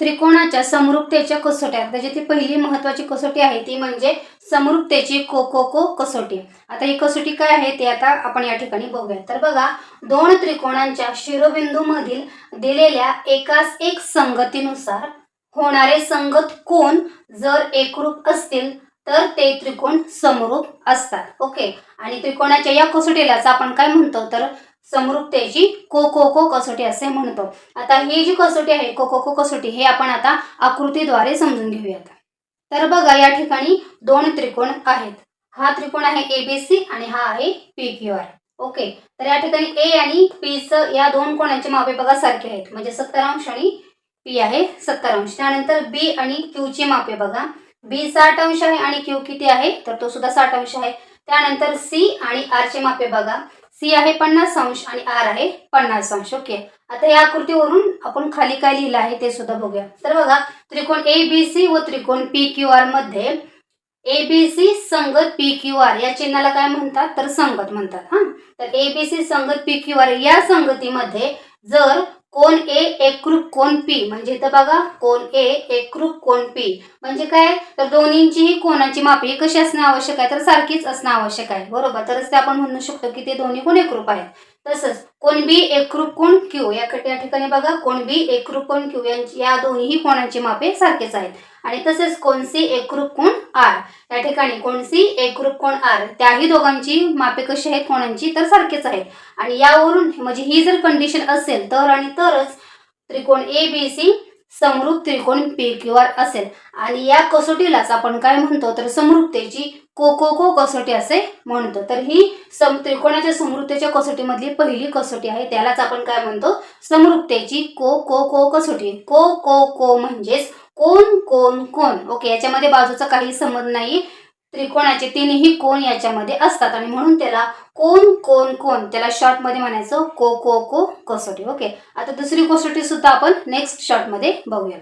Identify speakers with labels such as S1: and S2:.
S1: त्रिकोणाच्या समरूपतेच्या कसोट्या. त्याची ती पहिली महत्वाची कसोटी आहे ती म्हणजे समरूपतेची को को को कसोटी. आता ही कसोटी काय आहे ते आता आपण या ठिकाणी बघूया. तर बघा दोन त्रिकोणांच्या शिरोबिंदूमधील दिलेल्या एकास एक संगतीनुसार होणारे संगत कोण जर एकरूप असतील तर ते त्रिकोण समरूप असतात. ओके? आणि त्रिकोणाच्या या कसोटीलाच आपण काय म्हणतो तर समृद्धतेची को को को कसोटी असे म्हणतो. आता ही जी कसोटी आहे को को को कसोटी हे आपण आता आकृतीद्वारे समजून घेऊयात. तर बघा या ठिकाणी दोन त्रिकोण आहेत. हा त्रिकोण आहे ए बी सी आणि हा आहे पी क्यू आर ओके तर या ठिकाणी ए आणि पीचं या दोन कोणाचे मापे बघा सारखे आहेत. म्हणजे सत्तर अंश आणि पी आहे सत्तर अंश त्यानंतर बी आणि क्यूची मापे बघा. बी साठ अंश आहे आणि क्यू किती आहे? तर तो सुद्धा साठ अंश आहे. त्यानंतर सी आणि आरचे मापे बघा. सी आहे पन्नास अंश आणि आर आहे पन्नास अंश. ओके. आता या आकृतीवरून आपण खाली काय लिहिलं आहे ते सुद्धा बघूया. तर बघा त्रिकोण ए बी सी व त्रिकोण पी क्यू आरमध्ये ए बी सी संगत पी क्यू आर या चिन्हाला काय म्हणतात? तर संगत म्हणतात हा. तर ए बी सी संगत पी क्यू आर या संगतीमध्ये जर कोण ए एकरूप कोण पी? म्हणजे इथं बघा कोण ए एकरूप कोण पी. म्हणजे काय? तर दोन्हींचीही कोणाची मापी कशी असणं आवश्यक आहे? तर सारखीच असणं आवश्यक आहे. बरोबर? तरच ते आपण म्हणू शकतो की ते दोन्ही कोण एकरूप आहेत. तसंच कोण बी एकरूप कोण क्यू या या ठिकाणी बघा कोण बी एकरूप कोण क्यू यांची या दोन्ही कोणांची मापे सारखेच आहेत. आणि तसेच कोण सी एकरूप कोण आर या ठिकाणी कोण सी एकरूप कोण आर त्याही दोघांची मापे कशी आहेत कोणांची तर सारखेच आहेत. आणि यावरून म्हणजे ही जर कंडिशन असेल तर आणि तरच त्रिकोण ए बी सी समरूप त्रिकोण पी क्यू आर असेल. आणि या कसोटीलाच आपण काय म्हणतो तर समरूपतेची को को को कसोटी असे म्हणतो. तर ही सम त्रिकोणाच्या समरूपतेच्या कसोटीमधली पहिली कसोटी आहे. त्यालाच आपण काय म्हणतो? समरूपतेची को को को कसोटी. को को को म्हणजेच कोण कोण कोण. ओके याच्यामध्ये बाजूचा काही संबंध नाही त्रिकोणाचे तीनही कोण याच्यामध्ये असतात. आणि म्हणून त्याला कोण कोण कोण त्याला शॉर्टमध्ये म्हणायचं को को को कसोटी. ओके आता दुसरी कसोटी सुद्धा आपण नेक्स्ट शॉर्टमध्ये बघूयात.